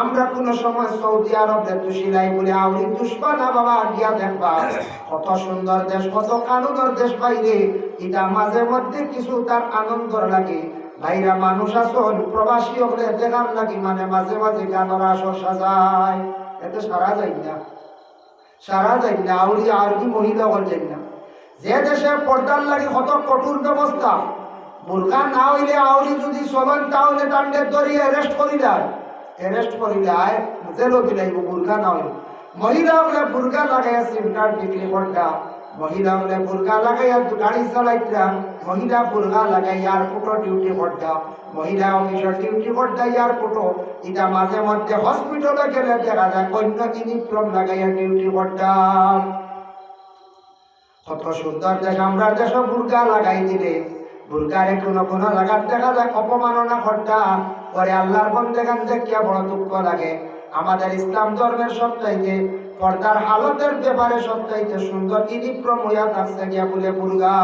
আমরা কোন সময় সৌদি আরব দেখতো সিলাই বলে আউরি দুষ্পা না বাবা, গিয়া দেখবা। কত সুন্দর দেশ, কত কানুদর দেশ বাইরে এটা মাঝে মধ্যে কিছু তার আনন্দর লাগে। ভাইরা মানুষ আসল, প্রবাসী হলে দেখার লাগি মানে মাঝে মাঝে গানের আসর সাজায়। এতে সারা যায় না। সারা যায় না আউরি আরবি মহিলা হল যায় না। যে দেশে পর্দার লাগে কত কঠোর ব্যবস্থা। বোরকা না হইলে আউরি যদি চলেন, তাহলে টান্ডে ধরিয়ে অ্যারেস্ট করিলাম অ্যারেস্ট করিলায় জেলও দিলাইব বোরকা না হইলে মহিলা হলে বোরকা লাগাইয়া সিম কার্ড বিক্রি করতা মহিলা হলে বোরকা লাগাইয়া গাড়ি চালাইতা মহিলা বোরকা লাগাই এয়ারপোর্টও ডিউটি করতা মহিলা অফিসের ডিউটি করতা এয়ারপোর্টও এটা মাঝে মধ্যে হসপিটালে গেলে দেখা যায় অন্য ইউনিফর্ম লাগাইয়া ডিউটি করতাম কত সুন্দর দেশ, আমরা দেশ বুর্গা লাগাই দিলে। বুর্গারে কোনো কোনো জায়গার দেখা যায়, অপমাননা করতা পরে আল্লাহর বন্দেগান দেখিয়া বড় দুঃখ লাগে। আমাদের ইসলাম ধর্মের সবচাইতে পর্দার হালতের ব্যাপারে সবচাইতে সুন্দর ইনিপ্রম হইয়া থাকছে গিয়া বলে বুর্গা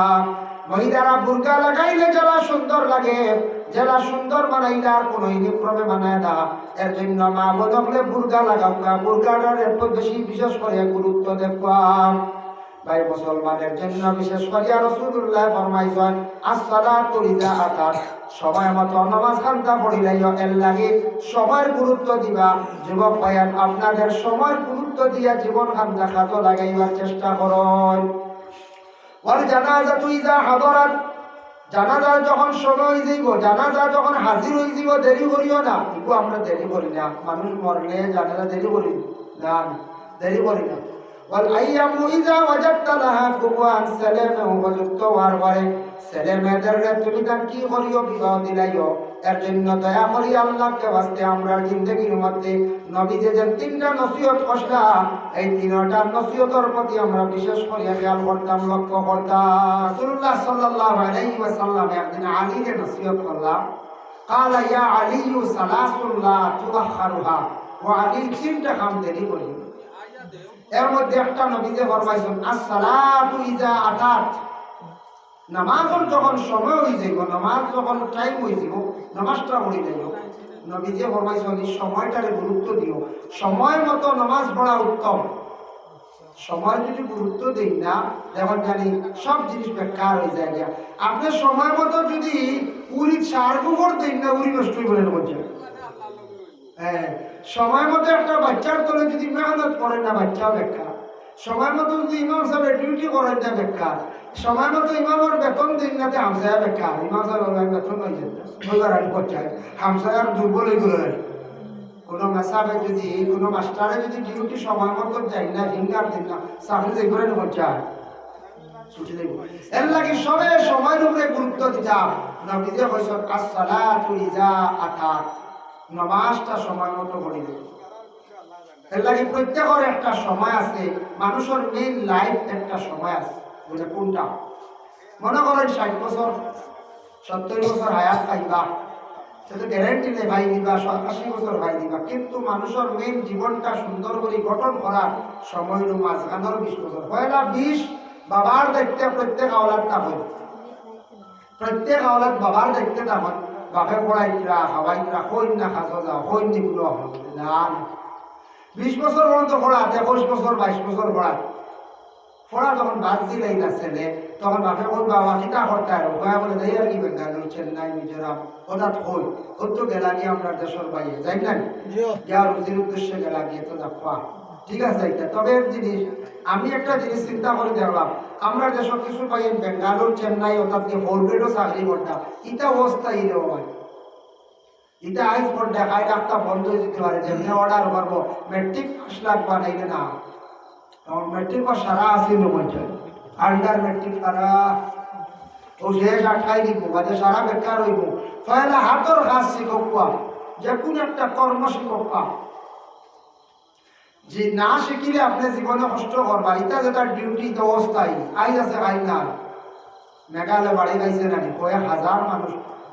মহিলারা বুর্গা লাগাইলে যারা সুন্দর লাগে যারা সুন্দর বানাইলে আর কোনো ইউনিফর্মে বানায় না। এর জন্য মা বলে বুর্গা লাগাও বুর্গাটার এত বেশি বিশেষ করে গুরুত্ব দেখবা ভাই মুসলমানের জন্য বিশেষ করে রসুল্লাহ ফরমাইছেন ইজা আতাত সময় মতো নামাজ খান্তা পড়িলাইও এর লাগে সময়ের গুরুত্ব দিবা। যুবক ভাইয়ান, আপনাদের সময়ের গুরুত্ব দিয়া জীবন খান্তা খাতো লাগাইবার চেষ্টা করুন। ওয়াল জানাজাতু ইজা হাদারাত জানাজার যখন সময় যাইব, জানাজা যখন হাজির হয়ে যাব দেরি করিও না। কিন্তু আমরা দেরি করি না। মানুষ মরলে জানাজা দেরি করি। না, দেরি করি না। والأيام إذا وجدت لها كفوا سلام উপযুক্ত হওয়ার পরে ছেলে মেয়েদেরকে তুমি তার কি করিও বিবাহ দিলাইও এর জন্য দয়া করি আল্লাহকে বাস্তে আমরা জিন্দগির মধ্যে নবীজে যে তিনটা নসিহত কষলা এই তিনটা নসিহতের প্রতি আমরা বিশেষ করে খেয়াল করতাম লক্ষ্য করতাম রাসূলুল্লাহ সাল্লাল্লাহু আলাইহি ওয়াসাল্লাম একদিন আলীকে নসিহত করলাম قال يا علي ثلاث لا تؤخرها وعلي তিনটা কাম দেরি করি এর মধ্যে একটা নবীতে ফরমাইছেন, আসসালাতু ইজা আতাত। নামাজের যখন সময় হয়ে যাইব, নামাজ যখন টাইম হয়ে যাব নামাজটা পড়ি যাইব নবীতে ফরমাইছেন, এই সময়টারে গুরুত্ব দিও। সময় মতো নামাজ পড়া উত্তম। সময় যদি গুরুত্ব দিই না যেমন জানি সব জিনিস বেকার হয়ে যায় গিয়া। আপনি সময় মতো যদি উড়ি চার গোবর দিন না উড়ি নষ্ট হয়ে বলেন হ্যাঁ। সময় মতো একটা বাচ্চার তলে যদি মেহনত করেন না, বাচ্চা বেকার সময় মতো যদি ইমাম সাহেব ডিউটি করেন না বেকার সময় মতো ইমামের বেতন দিন না হামসায়া বেকার ইমাম সাহেব বেতন হয়ে যেত বজার করছে হামসায়ার দুর্বল হয়ে গেল কোনো মেসাবে যদি, কোনো মাস্টারে যদি ডিউটি সময় মতো যায় না ফিঙ্গার দিন না, চাকরি যাই করে করছে এর সবে সময়ের উপরে গুরুত্ব দিতাম। নবীজে কইসন আসসালাতু ইজা আতাত। নমাজটা সময় মতো করে দেব এর লাগে প্রত্যেকের একটা সময় আছে, মানুষের মেইন লাইফ একটা সময় আছে, বলে কোনটা? মনে করেন ষাট বছর, সত্তর বছর হায়াত পাইবা, সেটা গ্যারেন্টি নেই ভাই দিবা আশি বছর ভাই দিবা, কিন্তু মানুষের মেইন জীবনটা সুন্দর করে গঠন করার সময় মাঝখানোর বিশ বছর। পয়লা বিশ, বাবার দেখতে প্রত্যেক আওলাদটা হয়। প্রত্যেক আওলাদ বাবার দেখতে তখন বাপে পড়াইতরা হাওয়াইতরা হইন খাসো যাও হইন নিগুলো বিশ বছর পর্যন্ত পড়াত একুশ বছর বাইশ বছর পড়াত পড়া যখন বাদ দিলেই না ছেলে তখন বাপে ওই বাবা কিতা করতে আর ওয়া বলে দেই আর কি বেঙ্গালুরু চেন্নাই মিজোরাম হঠাৎ হই হতো গেলা গিয়ে আমরা দেশের বাইরে যাই না? যা রুজির উদ্দেশ্যে গেলা গিয়ে তো দেখবা ঠিক আছে, এটা তবে জিনিস। আমি একটা জিনিস চিন্তা করে দেখলাম, আমরা দেশের কিছু পাই, বেঙ্গালুর, চেন্নাই, অর্থাৎ ফোর গ্রেডও চাকরি করতাম অবস্থা এই রে ভাই এটা আইস পর দেখায়, ডাক্তার বন্ধ হয়ে যেতে পারে, যেমনি অর্ডার করব মেট্রিক পাস লাগবা নাইলে না। তখন মেট্রিক পাস সারা আসিল বলছে আন্ডার মেট্রিক সারা ও শেষ আটকাই দিব বাজে সারা বেকার হইব। পয়লা হাতর কাজ শিক্ষক পাম যে কোনো একটা কর্ম শিক্ষক পাম যে না শিখিলে আপনি জীবনে কষ্ট করবা এটা যেটা ডিউটি তো অবস্থায় আই আছে আই না মেঘালয় বাড়ি গাইছে নানি। কয়ে হাজার মানুষ,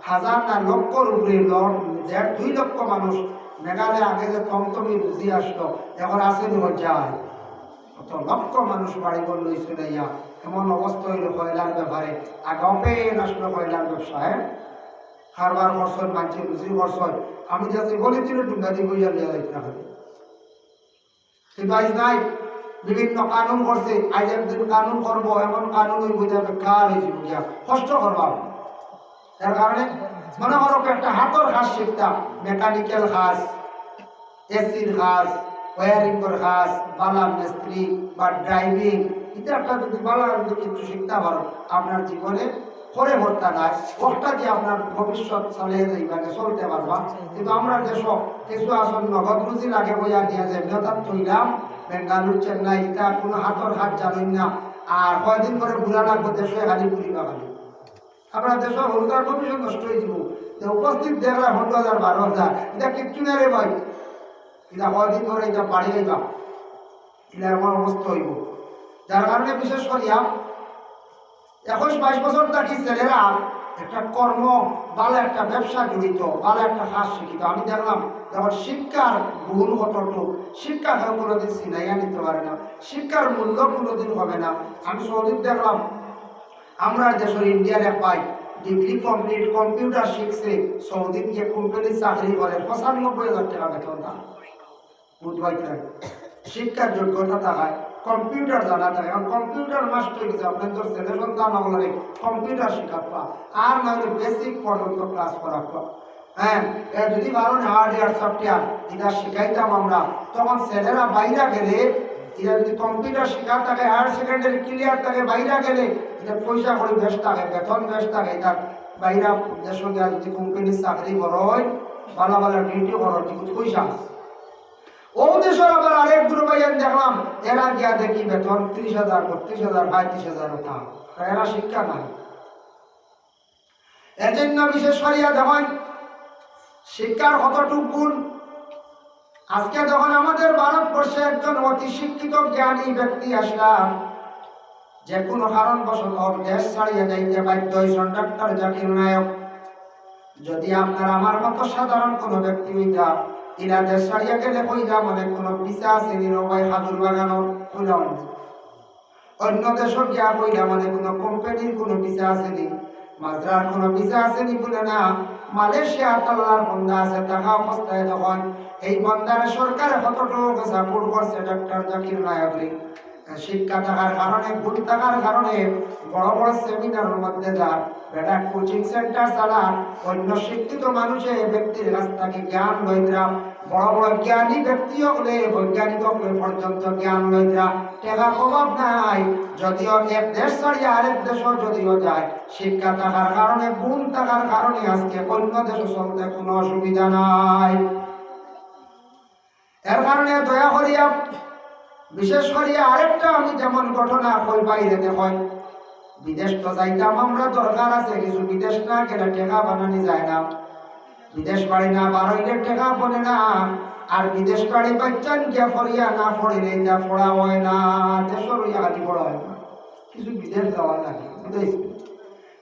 হাজার না লক্ষর উপরে দেড়, দুই লক্ষ মানুষ মেঘালয় আগে যে টমটমি বুঝি আসলো, এখন আসেনি যায়। কত লক্ষ মানুষ বাড়ি লইছে ইয়া। এমন অবস্থা হইল কয়লার ব্যাপারে আগাপে আসলো কয়লার ব্যবসায় খারবার করছেন মানছে রুচি করছেন আমি যাচ্ছি বলি তিনি ডুঙ্গা দিব ইয়া লিয়া যাইতে কিন্তু নাই বিভিন্ন কানুন করছে আজ একদিন কানুন করব এমন কানুন হইব যে বেকার হয়েছে বুঝিয়া কষ্ট করবা তার কারণে মনে করো একটা হাতর কাজ শিখতাম মেকানিক্যাল কাজ এসির কাজ ওয়ারিংয়ের কাজ বালা মিস্ত্রি বা ড্রাইভিং এটা একটা যদি বালা যদি কিছু শিখতে পারো, আপনার জীবনে করে ভর্তা নাই। ওটা দিয়ে আপনার ভবিষ্যৎ চালিয়ে যাইবাকে চলতে পারবা? কিন্তু আমরা দেশ কিছু আসন নগদ রুজি লাগে বইয়া দিয়া যে মেহতার থইলাম, বেঙ্গালুর চেন্নাই, এটা কোনো হাতর হাত জানেন না। আর কয়দিন পরে বুড়া লাগবো দেশে খালি বুড়িবা খালি। আপনার দেশের হলুদার কমিশন নষ্ট হয়ে যাব। যে উপস্থিত দেখলে পনেরো হাজার, বারো হাজার, এটা কিচ্ছু না রে ভাই। এটা কদিন ধরে এটা বাড়ি যাইবা এটা আমার অবস্থা হইব। যার কারণে বিশেষ করিয়া একুশ বাইশ বছর থাকি ছেলেরা, একটা কর্ম, ভালো একটা ব্যবসা জড়িত ভালো একটা কাজ শিখিত আমি দেখলাম যখন শিক্ষার গুণ কতটুকু শিক্ষা কোনোদিন সিনাইয়া নিতে পারে না, শিক্ষার মূল্য কোনোদিন হবে না। আমি সৌদিক দেখলাম, আমরা দেশের ইন্ডিয়ার পাই ডিগ্রি কমপ্লিট, কম্পিউটার শিখছে সৌদি গিয়ে কোম্পানি চাকরি করে, পঁচানব্বই হাজার টাকা বেতন না বুধবাইতে শিক্ষার যোগ্যতা থাকায় কম্পিউটার জানা থাকে এখন কম্পিউটার মাস্টার গেছে আপনার তো ছেলে সন্তান হলে কম্পিউটার শেখাবা আর নাহলে বেসিক পর্যন্ত ক্লাস করাবা হ্যাঁ এ যদি কারণ হার্ডওয়্যার সফটওয়্যার এটা শিখাইতাম আমরা। তখন ছেলেরা বাইরে গেলে এটা যদি কম্পিউটার শেখা থাকে হায়ার সেকেন্ডারি ক্লিয়ার থাকে, বাইরে গেলে, এটা পয়সা করে বেশ থাকে, বেতন বেশ থাকে, এটা বাইরা দেশ যদি কোম্পানির চাকরি করয়, ভালো ভালো ডিউটি করো পয়সা ও দেশের এরা দেখি বেতন হাজার, বত্রিশ হাজার হাজার এরা শিক্ষা নাই। এর জন্য বিশেষ শিক্ষার কতটুক গুণ? আজকে যখন আমাদের ভারতবর্ষে একজন অতি শিক্ষিত, জ্ঞানী ব্যক্তি আসলাম, যে কোনো কারণবশত দেশ ছাড়িয়ে যাইতে বাধ্য হয়েছেন, ডাক্তার জাকির নায়ক। যদি আপনার, আমার মতো সাধারণ কোনো ব্যক্তি হইতা দেশ ছাড়িয়ে গেলে কইলা মানে কোনো পিসা আছে নিরবাই হাজুর বাগানোর কইলাম অন্য দেশত গিয়া কইলা মানে কোনো কোম্পানির কোনো পিসা আছে নি। মাজরার কোনো পিসা আছে নি বলে না। মালয়েশিয়া তাল্লার বন্ধা আছে, টাকা অবস্থায় তখন এই বন্দারে সরকারে কতটুকু সাপোর্ট করছে ডাক্তার জাকির নায়ক শিক্ষা থাকার কারণে গুণ থাকার কারণে বড় বড় সেমিনারের মধ্যে যান বেটা কোচিং সেন্টার চালা। অন্য শিক্ষিত মানুষের ব্যক্তির কাছ থেকে জ্ঞান লইতরা বড় বড় জ্ঞানী ব্যক্তি হলে বৈজ্ঞানিক হলে পর্যন্ত জ্ঞান লইতরা টাকা অভাব নাই। যদিও এক দেশ ছাড়িয়ে আরেক দেশও যদিও যায়, শিক্ষা থাকার কারণে, গুণ থাকার কারণে আজকে অন্য দেশে চলতে কোনো অসুবিধা নাই। এর কারণে দয়া করিয়া, বিশেষ করে আরেকটা আমি যেমন ঘটনা কই বাইরে দেখেন বিদেশ তো যাইতাম, আমরা দরকার আছে, কিছু বিদেশ না গেলে টেকা বানানি যায় না। বিদেশ বাড়ি না বাড়াইলে টেকা বনে না। আর বিদেশ বাড়ি বাচ্চান কে ফরিয়া না ফরিলে যা ফোড়া হয় না দেশের ওই আদি পড়া হয় না। কিছু বিদেশ যাওয়ার লাগে, বুঝেছি?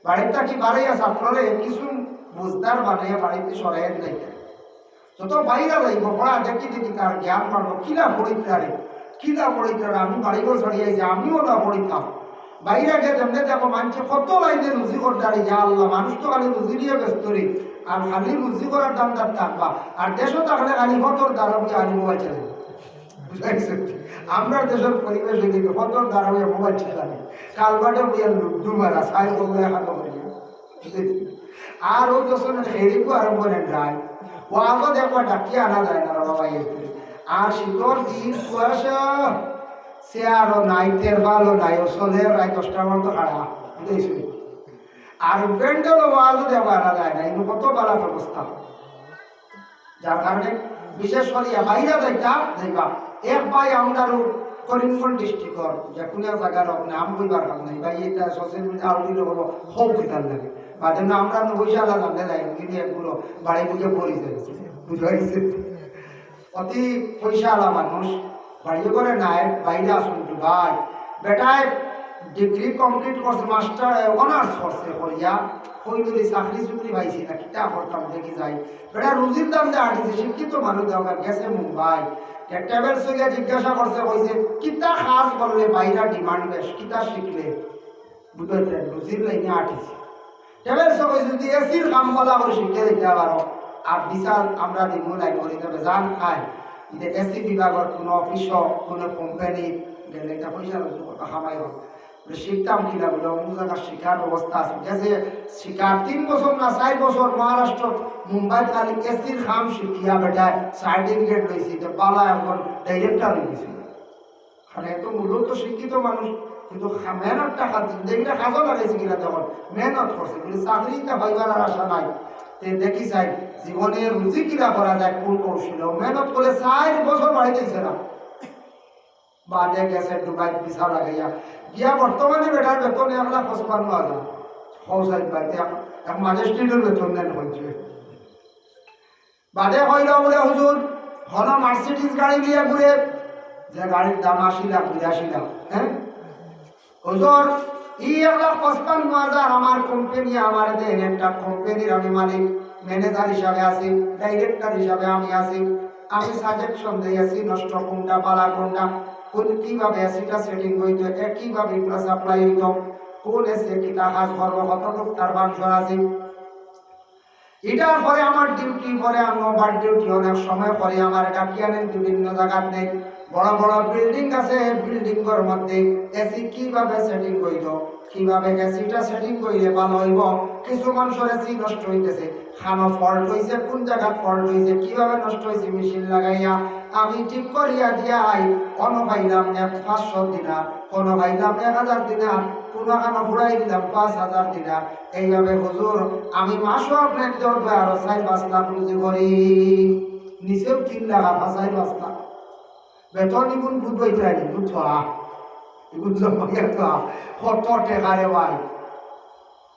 বাড়ির থাকি বাড়াইয়া ছাত্ররে কিছু বুঝদার বানাইয়া বাড়িতে সরাইয়া দিলাই যত বাইরে যাইব, পড়া দেখি দেখি তার জ্ঞান পাবো কিলা পড়িতারে কিলা পড়িতারে আমি বাড়ি ঘর ছড়িয়েছি আমিও না পড়িতাম বাইরে গিয়ে যেমনি দেখো মানুষে কত লাইনে রুজি করতে যা আল্লাহ, মানুষ তো খালি রুজি নিয়ে ব্যস্ত রে। আর খালি রুজি করার দাম তার থাকবা আর দেশও থাকলে খালি কতর দ্বারা বুঝে আনি মোবাইল বুঝাইছেন? আমরা দেশের পরিবেশ এদিকে কতর দ্বারা বুঝে মোবাইল চালানি কালবাটে বুঝে লুডু মারা, সাই করলে এখন আর ও যখন হেরিকু আরম্ভ করে ড্রাই ও আগো দেখবা ডাকি আনা যায় না, বাবা আর শীতর দিন কুয়াশা, সে আরও নাই তের ভালো নাই, ও চলে প্রায় দশটার মতো খাড়া। বুঝেছি আর প্যান্ডেল ওয়াজও দেওয়া যায় না এগুলো কত বালা ব্যবস্থা যার কারণে বিশেষ করে বাইরে যাইতাম যাইবা এক ভাই আমরারও করিমগঞ্জ ডিস্ট্রিক্টর যে কোনো জায়গার নাম বইবার কাম নাই ভাই এটা সোশ্যাল মিডিয়া আউটলে হলো হোক কিতার লাগে বা জন্য আমরা পয়সা লাগাম যাই একগুলো বাড়ি বুঝে পড়ি যাচ্ছে বুঝাইছে অতি পয়সা আলা মানুষ বাড়ি করে নাই বাইরে আসুন ভাই বেটায় ডিগ্রি কমপ্লিট করছে, মাস্টার অনার্স করছে করিয়া যদি চাকরি চুকরি পাইছি না, কিতা করতাম দেখি যাই। বেটা, রুজির দাম দিয়ে আটিছে শিক্ষিত মানুষ দেওয়া গেছে মুম্বাই। ট্যাবেল সঙ্গে জিজ্ঞাসা করছে, কইছে, কিতা কাজ করলে বাইরা ডিমান্ড বেশ কিতা শিখলে? বুঝতে রুজির লাইনে আটিছে। টেবেল সব যদি এসির কাম বলা করে শিখে দিতে পারো, আর বিশাল আমরা দিব লাইন করি, তবে জান খাই যে এসি বিভাগের কোনো অফিস কোনো কোম্পানি গেলে একটা পয়সা খামাই হোক। শিখতাম কিনা বলে, অমুক জায়গার শিক্ষার ব্যবস্থা আছে। গেছে শিক্ষার তিন বছর না, চার বছর মহারাষ্ট্র, মুম্বাই খালি এসির খাম শিখিয়া বেটায় সার্টিফিকেট লইছি। তো পালা এখন ডাইরেক্টর হয়ে মানে এত মূলত শিক্ষিত মানুষ, কিন্তু মেহনত টাকা, জিন্দগিটা কাজও লাগাইছে কিনা তখন? মেহনত করছে। কিন্তু চাকরিটা হইবার আর আশা নাই। দেখি চাই জীবনে রুচি কিনা করা যায়, কোন কৌশল মেহনত করে চার বছর বাড়িতেছে না। বাদে গেছে ডুবাই পিছা লাগাইয়া গিয়া বর্তমানে বেটার বেতন এক লাখ পঁচপান্ন হাজার এক ম্যাজিস্ট্রেটের বেতন দেন হয়েছে বাদে কইল বলে হুজুর হল মার্সিডিজ গাড়ি দিয়ে ঘুরে যে গাড়ির দাম আশি লাখ হ্যাঁ হুজুর ই এক লাখ পঁচপান্ন হাজার আমার কোম্পানি আমার দেন একটা কোম্পানির আমি মালিক ম্যানেজার হিসাবে আছি ডাইরেক্টর হিসাবে আমি আছি, আমি সাজেকশন দিয়ে আছি, নষ্ট কোনটা পালা কোনটা কোন কীভাবে এসিটা সেটিং হইতো এ কীভাবে এগুলো সাপ্লাই হইতো, কোন এসে কিটা কাজ করব কতটুকু তার বাংশর আছে। এটার পরে আমার ডিউটি পরে আমি ওভার ডিউটি অনেক সময় পরে আমার এটা কিয়ানেন বিভিন্ন জায়গার নেই। বড় বড় বিল্ডিং আছে বিল্ডিং এর মধ্যে এসি কীভাবে সেটিং হইল কীভাবে এসিটা সেটিং কইলে ভালো হইব, কিছু মানুষের এসি নষ্ট হইতেছে। খানো ফল্ট হইছে, কোন জায়গা ফল্ট হইছে, কীভাবে নষ্ট হইছে মেশিন লাগাইয়া আমি ঠিক করিয়া দিয়াই, কোন পাইলাম এক পাঁচশো দিনার কোন পাইলাম এক হাজার দিনা, কোনো খানো ঘুরাই দিলাম পাঁচ হাজার দিনা। এইভাবে হুজুর, আমি মাসও আপনার দরবে আরও চার পাঁচ লাখ রুজি করি। নিচেও তিন লাখ আর চার পাঁচ লাখ। বেতন ইগুন বুধ বইতে থা ইগুন জমাইয়া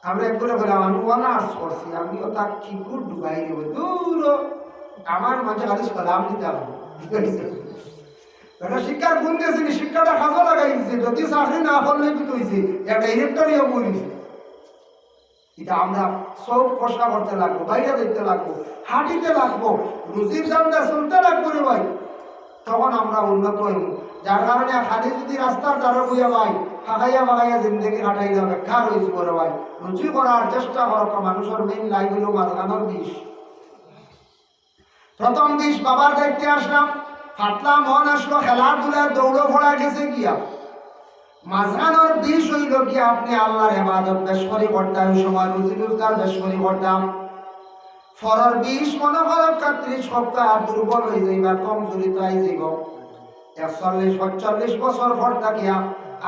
আমরা বললাম আমি অনার্স করছি আমি ওটা কি ডুবাই দেব দূর, আমার মাঝে খালি সালাম দিতে হবে। শিক্ষার গুণ শিক্ষাটা যদি চাকরি না কইছে? একটা এটা আমরা সব কষা করতে লাগবো, বাইরে দেখতে লাগবো, হাঁটিতে লাগবো শুনতে লাগবো রে ভাই। তখন আমরা উন্নত হইব। যার কারণে খালি যদি রাস্তার দ্বারা বইয়া ভাই ফাঁকাইয়া ফাঁকাইয়া জিন্দগি কাটাই যাবে কার হয়েছে বড় ভাই? করার চেষ্টা মানুষের মেইন লাইফ হইল মাঝখানোর বিষ। প্রথম দিস বাবার দেখতে আসলাম। ফাটলা মন আসলো খেলাধুলার দৌড়ো ভরা গেছে গিয়া। মাঝখানোর হইল কি, আপনি আল্লাহর করতাম সময় রুজি রোজগার করতাম ফরর বিষ মনে করো কাত্রিশ সপ্তাহ দুর্বল হয়ে কমজোরি তো আই যাইব। একচল্লিশ বছর পর থাকিয়া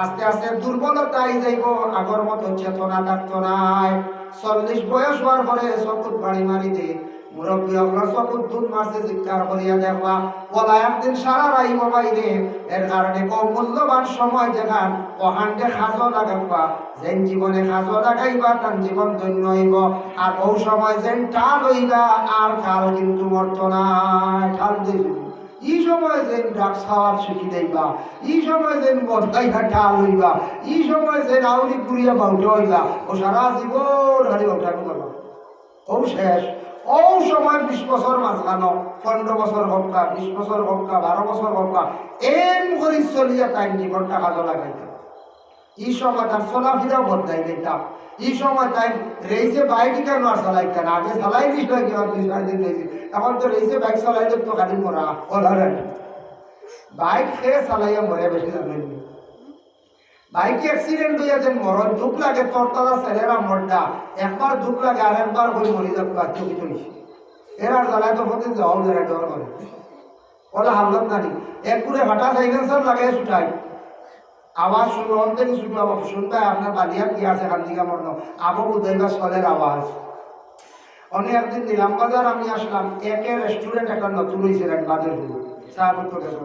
আস্তে আস্তে দুর্বলতা আই যাইব, আগর মতো চেতনা থাকতো নাই। চল্লিশ বয়স হওয়ার পরে চকুত বাড়ি মারি দে মুরব্বী অগ্র চকুত দুধ মারছে চিৎকার করিয়া দেখবা, ওলা একদিন সারা রাইব বাইরে এর কারণে কম মূল্যবান সময় দেখান ওখানকে সাজো লাগাবা যেন জীবনে সাজো লাগাইবা, তার জীবন ধন্য হইব। আর ও সময় যেন টাল হইবা, আর কাল কিন্তু মরত না। ঠাল দিব। এই সময় যেন ড্রাগস খাওয়ার শিখি দেইবা, এই সময় যেন বদলাইবা ঠাল হইবা, এই সময় যেন আউরি পুরিয়া ও শেষ। ও সময় বিশ বছর মাঝখানো পনেরো বছর হোক বিশ বছর হোক বারো বছর হোক এম করে চলিয়া তাই জীবনটা কাজে লাগাইতাম এই সময় তার চলাফেরাও বদলাই দিতাম এই সময় তাই রেসে বাইক কেন আর চালাইতেন আগে চালাই দিস না কেউ দুই চার দিন রেসে এখন তো রেসে বাইক চালাইলে তো খালি মরা ওলারে বাইক খেয়ে চালাইয়া মরে বেশি জানেন বাইক অ্যাক্সিডেন্ট হইয়া যেন মরণ, দুঃখ লাগে তোর তারা ছেলেরা মরটা একবার দুঃখ লাগে আর একবার হয়ে মরি যাব বাচ্চা কিছু এরা জ্বালায় তো হতে যাও যারা ডর করে। ওলা হামলাম জানি এক করে হঠাৎ সাইলেন্সার লাগে ছুটাই আওয়াজ শুনলো অন থেকে শুনলো শুনতে আপনার বালিয়ার কি আছে খান দিকে মরল আবু উদয়বা সলের আওয়াজ। অনেক একদিন নিলাম বাজার, আমি আসলাম। একে রেস্টুরেন্ট একটা নতুন হয়েছে এক বাজার চা করতে গেছো।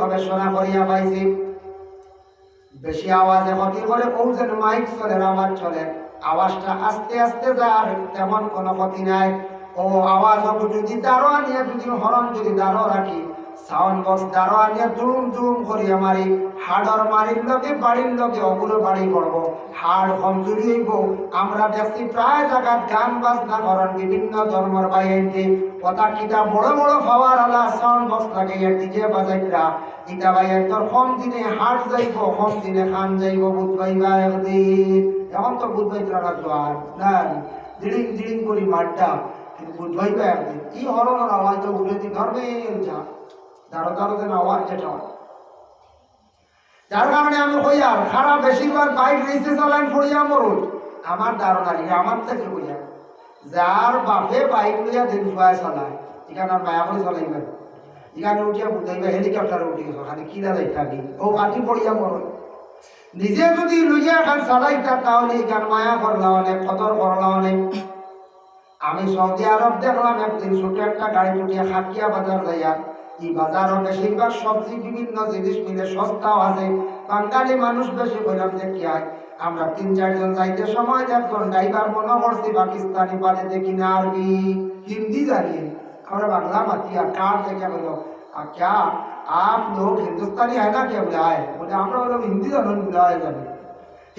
গবেষণা করিয়া পাইছে। বেশি আওয়াজে ক্ষতি করে মাইক চলে আওয়াজ চলে। আওয়াজটা আস্তে আস্তে যার তেমন কোনো ক্ষতি নাই। ও আওয়াজ যদি দারোয়া নিয়ে যদি হরণ যদি দারো রাখি সাউন্ড বক্স দারোয়া নিয়ে দুরুম দুরুম করিয়া মারি হাড়র মারির লগে বাড়ির লগে অগুলো বাড়ি করব। হাড় কমজোরি হইব। আমরা দেখছি প্রায় জায়গায় গান বাজনা করেন বিভিন্ন ধর্মের বাইরে। কথা কিটা বড় বড় ফাওয়ার আলা সাউন্ড বক্স লাগাইয়া ডিজে বাজাইরা ইটা ভাই একদম কম দিনে হাট যাইব কম দিনে খান যাইব বুধ ভাইবা একদিন এখন তো বুধ ভাই তারা জোয়ার না দিড়িং দিড়িং করি কিন্তু বুধ ভাইবা একদিন কি হরণের আওয়াজটা উঠে দিন, ধর্মের যা। দাঁড়ো দাঁড়ো যেন আওয়াজ যেটা যার কারণে আমি আর খারাপ বেশিরভাগ বাইক রেসে চালান মরুন আমার ধারণা আমার থেকে কইয়া যার বাপে বাইক লইয়া দিন ফুয়ায় চালায়, এখানে আর মায়া করে চালাইবেন এখানে উঠিয়া বুঝাইবে, হেলিকপ্টারে উঠি গেছো, খালি কিনা যাই থাকি ও কাটি পড়িয়া নিজে যদি লইয়া খান চালাইতা, তাহলে এখান মায়া করলা অনেক কদর করলা অনেক আমি সৌদি আরব দেখলাম, একদিন ছোট একটা গাড়ি উঠিয়া খাকিয়া বাজার যাইয়া এই বাজারও বেশিরভাগ সবজি বিভিন্ন জিনিস মিলে সস্তাও আছে বাঙালি মানুষ বেশি বললাম যে কি হয় আমরা তিন চারজন যাইতে সময় দেখলাম ড্রাইভার মনে করছি পাকিস্তানি বাদে দেখি না আরবি হিন্দি জানিয়ে আমরা বাংলা মাতি আর কার দেখে বলো আর क्या आप लोग हिंदुस्तानी है ना क्या बोले आए बोले আমরা বললাম হিন্দি জানো বলে আয় জানি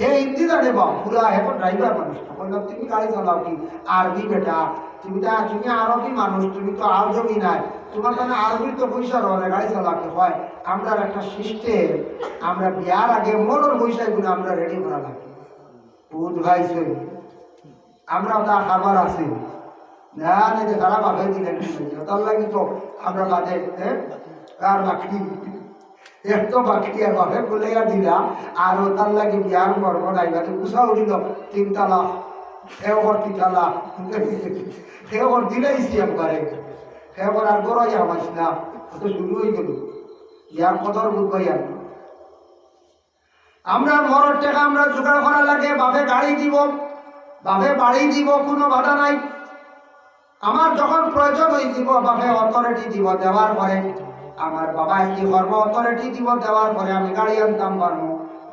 হে জানে বা পুরা তো ড্রাইভার মানুষ। বললাম তুমি গাড়ি চালাও কি? আরবি বেটা, তুমি তো, তুমি আরবি মানুষ, তুমি তো আর আরবি নাই। তোমার কারণে আরবির তো পয়সা রলে গাড়ি চালাও চালাতে হয়, আমরা একটা সিস্টেম আমরা বিয়ার আগে মনের পয়সাগুলো আমরা রেডি করা লাগে বুধ ভাই সই আমরা তা খাবার আছি। না না, যে তারা ভাবে দিলেন তার লাগে তো আমরা বাদে হ্যাঁ আর বাকি এক তো বাকি আর বাপে বলেয়া দিলা আর তার লাগে বিয়ার মর্ম নাই বাকি কুসা উঠিল তিনতলা সেওর তিনতলা সেওর দিলেইছি একবারে সেওর আর গড়াই আমাইস না তো শুরু হয়ে গেল। ইয়ার কদর বুঝবাই আর আমরা মরর টাকা আমরা জোগাড় করা লাগে বাপে গাড়ি দিব বাপে বাড়ি দিব, কোনো বাধা নাই। আমার যখন প্রয়োজন হয়েছিল বাপে অথরিটি দিব দেওয়ার পরে আমার বাবাই কি করব অথরিটি দিব? দেওয়ার পরে আমি গাড়ি আনতাম পারব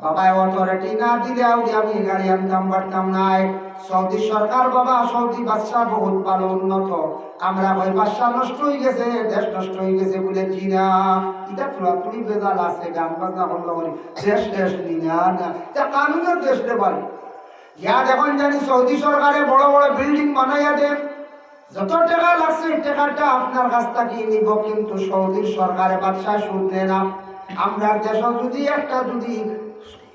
বাবাই অথরিটি না দিলে আউলি আমি গাড়ি আনতাম পারতাম নাই সৌদি সরকার বাবা, সৌদি বাদশাহ বহুত ভালো উন্নত। আমরা ওই বাদশাহ নষ্ট হয়ে গেছে, দেশ নষ্ট হয়ে গেছে বলে জি না? এটা পুরাপুরি বেজাল আছে, গান বাজনা করল বলি দেশ দেশ নি, না তা কানুনের দেশ রে বলে ইয়া এখন জানি সৌদি সরকারে বড় বড় বিল্ডিং বানাইয়া দেন। যত টাকা লাগছে টাকাটা আপনার কাছ থেকে নিব, কিন্তু সৌদির সরকারে বাদশাহ সুদ দেয় না। আমরা দেশ যদি একটা যদি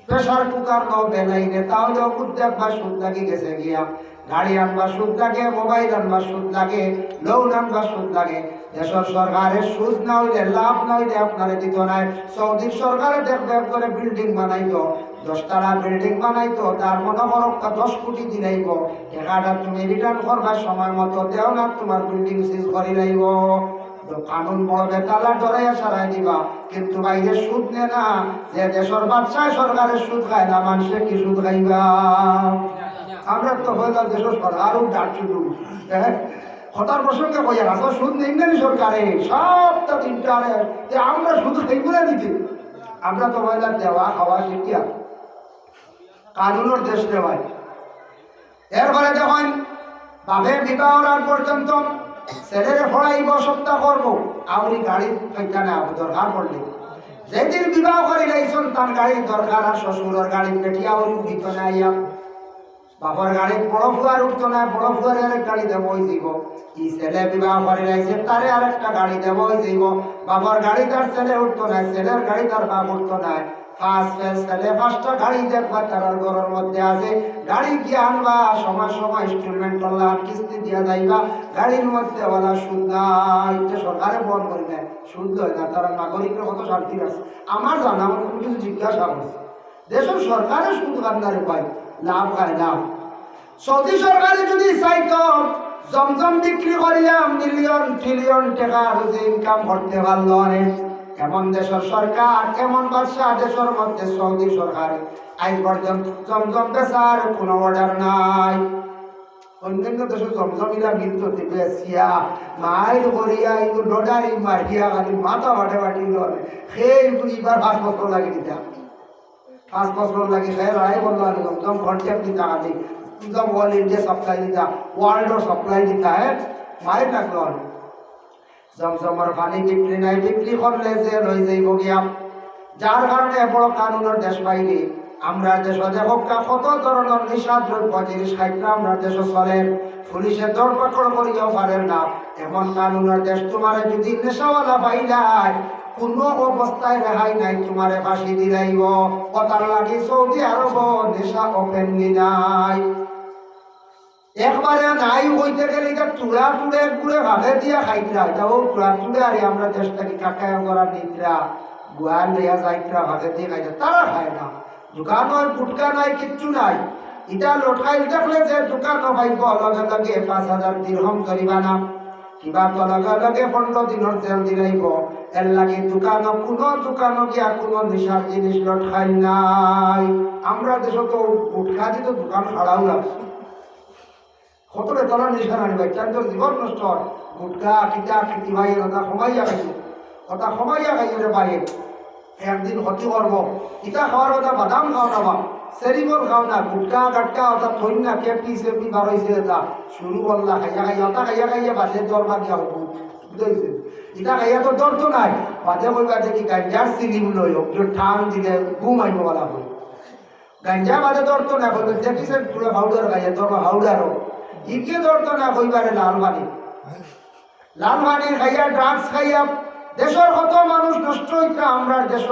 প্রেশার কুকার নাও বেলাই নে তাহলে বুদ্ধি একবার সুদ লাগি গেছে গিয়া। গাড়ি আনবার সুদ লাগে, মোবাইল আনবার সুদ লাগে লোন আনবার সুদ লাগে। দেশের সরকারের সুদ না হইলে লাভ না হইলে আপনারে দিত নাই। সৌদির সরকারে দেখবে করে বিল্ডিং বানাইতো দশতলা বিল্ডিং বানাইতো, তার মনে করো তা দশ কোটি দিলাইব টাকাটা তুমি রিটার্ন করবার সময় মতো দেও না, তোমার বিল্ডিং সিজ করে লাইব। তো কানুন বড় বেতালা ডরাইয়া সারাই দিবা। কিন্তু বাইরে সুদ নে না, যে দেশের বাদশাহ সরকারের সুদ খায় না মানুষে কি সুদ খাইবা? আমরা তো হইলাম দেশের সরকারও ডাক শুধু হ্যাঁ? কথার প্রসঙ্গে কইয়া আসলে সুদ নেই না সরকারে। সবটা তিনটা যে আমরা শুধু খাইব না দিতে। আমরা তো হইলাম দেওয়া, খাওয়া, শিখিয়া কানুনের দেশ নেওয়ায় এরপরে যখন বাপের বিবাহ পর্যন্ত ছেলেরে ফড়াইব সপ্তাহ করব আউরি গাড়ি এখানে দরকার পড়লে। যেদিন বিবাহ করে গাইছন তার গাড়ির দরকার আর শ্বশুরের গাড়ি পেটিয়া ওই উঠিত না আইয়া। বাবার গাড়ি বড় ফুয়ার উঠতো না, বড় ফুয়ার আরেক গাড়ি দেবো ওই যাইব। ই ছেলে বিবাহ করে গাইছে তারে আরেকটা গাড়ি দেবো ওই যাইব। বাবার গাড়ি তার ছেলে উঠতো না ছেলের গাড়ি তার বাপ উঠতো না মধ্যে আছে। কি কিস্তি দিয়া মধ্যে সরকারে হয় কত আছে। আমার জানা কিছু জিজ্ঞাসা করছে। দেশের সরকারের সুদ কান্দারে পায় লাভ খায় লাভ। সৌদি সরকারে যদি চাইতো জমজম বিক্রি করিয়া মিলিয়ন ট্রিলিয়ন টাকা ইনকাম করতে পারল অনেক এমন দেশের সরকার, এমন বাদশাহ দেশের মধ্যে সৌদি সরকার। আজ পর্যন্ত জমজম বেচার কোনো অর্ডার নাই। অন্যান্য দেশে জমজমিলা মিলত দিবে সিয়া। মাইল করিয়া ইগো ডডারি মারিয়া খালি মাথা বাটে বাটি লয় সেই ইবার পাঁচ বছর লাগি দিতা পাঁচ বছর লাগে খাই রায় বলল আর একদম কন্ট্যাক্ট দিতা খালি একদম অল ইন্ডিয়া সাপ্লাই দিতা ওয়ার্ল্ডর সাপ্লাই দিতা হ্যাঁ আর। জমজমর পানি বিক্রি নাই বিক্রি করলে যে লই যাইব গিয়া। যার কারণে বড় কানুনের দেশ বাইরে আমরা দেশ দেখক কত ধরনের নিশা দ্রব্য জিনিস খাইতে আমরা দেশ চলে। পুলিশে দরপকড় করিয়াও পারেন না। এমন কানুনের দেশ তোমার যদি নেশাওয়ালা পাইলাই কোনো অবস্থায় রেহাই নাই তোমারে ফাঁসি দিলাইব কথার লাগি সৌদি আরব নেশা ওপেন নাই একবারে নাই হইতে গেলে এটা চূড়া টুড়ে গুড়ে ভাগে দিয়া খাইতরা এটাও চূড়া টুড়ে আর আমরা দেশটাকে কাকায় করা নিদ্রা গুয়াল লইয়া যাইতরা ভাগে দিয়ে খাইতে তারা খায় না। দোকান নয় গুটকা নাই, কিচ্ছু নাই। এটা লটকাই দেখলে যে দোকান পাইব লগে লগে পাঁচ হাজার দিরহম জরিমানা কিবা তো লগে পনেরো দিনের তেল দিলাইব এর লাগে দোকান কোনো দোকান গিয়া কোনো নেশার জিনিস লটকাই নাই। আমরা দেশ তো গুটখা দিতে দোকান খাড়াও লাগছে। কতটা তারা নিশান আনবে? তাদের জীবন নষ্ট হয়। গুটকা কিতা কিতি ভাই কথা সমাইয়া খাইছে কথা সমাইয়া খাইছে রে ভাই। একদিন ক্ষতি করব ইটা খাওয়ার কথা বাদাম খাও না বা? সেরিবল খাও না। গুটকা গাটকা অর্থাৎ থই না কেপি সেপি বার হয়েছে এটা। শুরু করলা খাইয়া খাইয়া ওটা খাইয়া খাইয়া বাসে দরবার দিয়া হব। বুঝতে ইটা খাইয়া তো দর তো নাই। বাদে বলবা দেখি গাঞ্জার সিলিম লই হোক যে ঠান দিলে ঘুম আইব বলা হই গাঞ্জা বাদে দর তো না বলতে দেখিছে পুরো হাউডার গাইয়া তোর হাউডারও ইকে ধরতো না কইবারে লাল পানি লাল পানি খাইয়া ড্রাগস খাইয়া দেশের কত মানুষ নষ্ট হইতে আমরা দেশ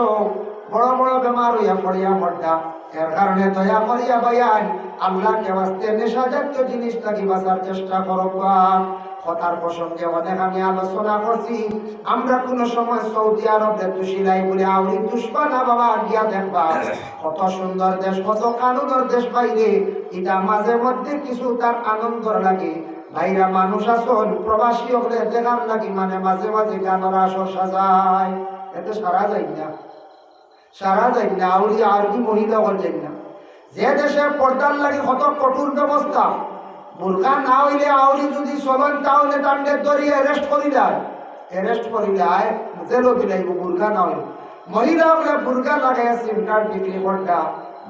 বড় বড় বেমার হইয়া পড়িয়া পড়তা এর কারণে দয়া করিয়া ভাইয়া আল্লাহকে বাঁচতে নেশা জাতীয় জিনিস থাকি বাঁচার চেষ্টা করো কথার প্রসঙ্গে অনেক আমি আলোচনা করছি। আমরা কোন সময় সৌদি আরব তুষিলাই বলে আউরি দুষ্পা না বাবা, গিয়া দেখবা। কত সুন্দর দেশ, কত কানুনের দেশ বাইরে এটা মাঝে মধ্যে কিছু তার আনন্দর লাগে। ভাইরা মানুষ আসল, প্রবাসী হলে দেখার লাগি মানে মাঝে মাঝে গানের আসর সাজায়। এতে সারা যায় না। সারা যায় না, আউরি আর কি মহিলা হল যায় না। যে দেশে পর্দার লাগে কত কঠোর ব্যবস্থা। বোরকা না হইলে আউরি যদি চলেন তাহলে তান্ডে ধরি অ্যারেস্ট করি যায় অ্যারেস্ট করি যায় জেলও দিলাইব বোরকা না হইলে। মহিলা হলে বোরকা লাগাইয়া সিম কার্ড বিক্রি করতা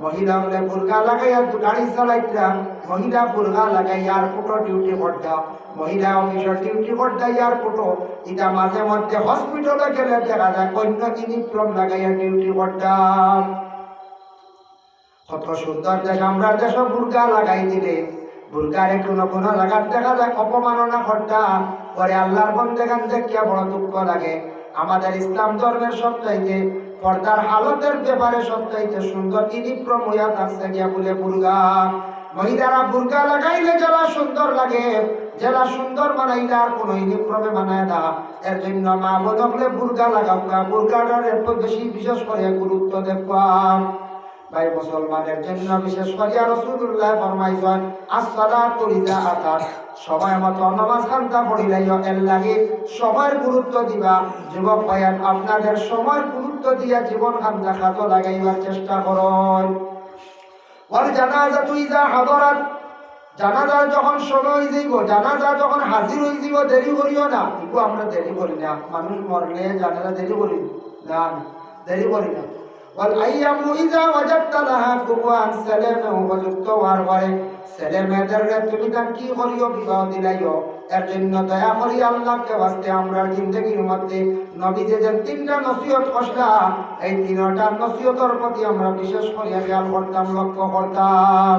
মহিলা হলে বোরকা লাগাইয়া গাড়ি চালাইতা মহিলা বোরকা লাগাইয়া এয়ারপোর্টও ডিউটি করতা মহিলা অফিসের ডিউটি করতা এয়ারপোর্টও এটা মাঝে মধ্যে হসপিটালে গেলে দেখা যায়, অন্য ইউনিফর্ম লাগাইয়া ডিউটি করতাম। কত সুন্দর দেশ, আমরা দেশ বুর্গা লাগাই দিলে। বুর্গারে কোনো কোনো লাগার দেখা যায় অপমাননা করতা পরে আল্লাহর বন্দেগান দেখিয়া বড় দুঃখ লাগে। আমাদের ইসলাম ধর্মের সবচাইতে, পর্দার হালতের ব্যাপারে সবচাইতে সুন্দর ইনিপ্রম হইয়া থাকছে গিয়া বলে বুর্গা মহিলারা বুর্গা লাগাইলে যারা সুন্দর লাগে যারা সুন্দর বানাইলে আর কোনো ইউনিফর্মে বানায় না। এর জন্য মা বলে বুর্গা লাগাও বুর্গাটার বেশি বিশেষ করে গুরুত্ব দেখবা ভাই মুসলমানের জন্য বিশেষ করে রসুল্লাহ ফরমাইছেন, আসসালাতু ইযা আতাত সময় মতো নামাজ খান্তা পড়িলাইও এর লাগে সময়ের গুরুত্ব দিবা। যুবক ভাইয়ান, আপনাদের সময়ের গুরুত্ব দিয়া জীবন খান্তা খাতো লাগাইবার চেষ্টা করুন। ওয়াল জানাজাতু ইযা হাদারাত, জানাজা যখন সময় হয়ে যাইব জানাজা যখন হাজির হয়ে যাব দেরি করিও না। একটু আমরা দেরি করি না। মানুষ মরলে জানাজা দেরি করি। না, দেরি করি না। والأيام إذا وجدت لها قوان سلام উপযুক্ত হওয়ার পরে ছেলে মেয়েদেরকে তুমি তার কি করিও বিবাহ দিলাইও এর জন্য দয়া করি আল্লাহকে বাঁচতে আমরা জিন্দগির মধ্যে নবীজে যে তিনটা নসিহত কষলা এই তিনটা নসিহতের প্রতি আমরা বিশেষ করে খেয়াল করতাম লক্ষ্য করতাম